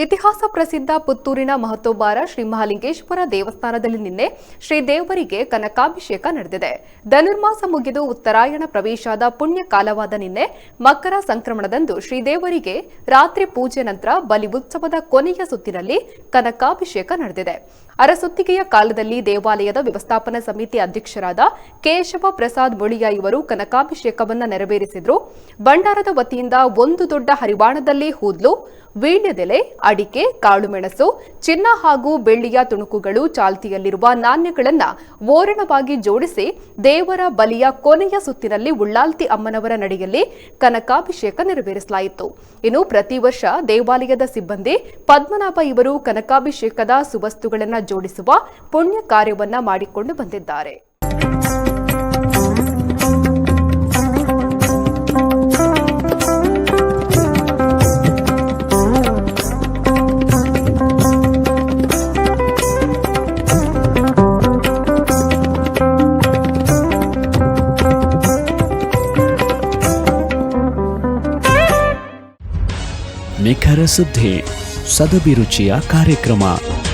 ಇತಿಹಾಸ ಪ್ರಸಿದ್ಧ ಪುತ್ತೂರಿನ ಮಹತೋಬಾರ ಶ್ರೀ ಮಹಾಲಿಂಗೇಶ್ವರ ದೇವಸ್ಥಾನದಲ್ಲಿ ನಿನ್ನೆ ಶ್ರೀ ದೇವರಿಗೆ ಕನಕಾಭಿಷೇಕ ನಡೆದಿದೆ. ಧನುರ್ಮಾಸ ಮುಗಿದು ಉತ್ತರಾಯಣ ಪ್ರವೇಶಾದ ಪುಣ್ಯ ಕಾಲವಾದ ನಿನ್ನೆ ಮಕರ ಸಂಕ್ರಮಣದಂದು ಶ್ರೀದೇವರಿಗೆ ರಾತ್ರಿ ಪೂಜೆ ನಂತರ ಬಲಿ ಉತ್ಸವದ ಕೊನೆಯ ಸುತ್ತಿನಲ್ಲಿ ಕನಕಾಭಿಷೇಕ ನಡೆದಿದೆ. ಅರಸೊತ್ತಿಗೆಯ ಕಾಲದಲ್ಲಿ ದೇವಾಲಯದ ವ್ಯವಸ್ಥಾಪನಾ ಸಮಿತಿ ಅಧ್ಯಕ್ಷರಾದ ಕೇಶವ ಪ್ರಸಾದ್ ಮುಳಿಯ ಇವರು ಕನಕಾಭಿಷೇಕವನ್ನು ನೆರವೇರಿಸಿದ್ರು. ಭಂಡಾರದ ವತಿಯಿಂದ ಒಂದು ದೊಡ್ಡ ಹರಿವಾಣದಲ್ಲಿ ಹೂದ್ಲು ವೀಳ್ಯದೆಲೆ ಅಡಿಕೆ ಕಾಳುಮೆಣಸು ಚಿನ್ನ ಹಾಗೂ ಬೆಳ್ಳಿಯ ತುಣುಕುಗಳು ಚಾಲ್ತಿಯಲ್ಲಿರುವ ನಾಣ್ಯಗಳನ್ನು ಓರಣವಾಗಿ ಜೋಡಿಸಿ ದೇವರ ಬಲಿಯ ಕೊನೆಯ ಸುತ್ತಿನಲ್ಲಿ ಉಳ್ಳಾಲ್ತಿ ಅಮ್ಮನವರ ನಡೆಯಲ್ಲಿ ಕನಕಾಭಿಷೇಕ ನೆರವೇರಿಸಲಾಯಿತು. ಇನ್ನು ಪ್ರತಿ ವರ್ಷ ದೇವಾಲಯದ ಸಿಬ್ಬಂದಿ ಪದ್ಮನಾಭ ಇವರು ಕನಕಾಭಿಷೇಕದ ಸುವಸ್ತುಗಳನ್ನ ಜೋಡಿಸುವ ಪುಣ್ಯ ಕಾರ್ಯವನ್ನ ಮಾಡಿಕೊಂಡು ಬಂದಿದ್ದಾರೆ. ನಿಖರ ಸುದ್ದಿ ಸದಭಿರುಚಿಯ ಕಾರ್ಯಕ್ರಮ.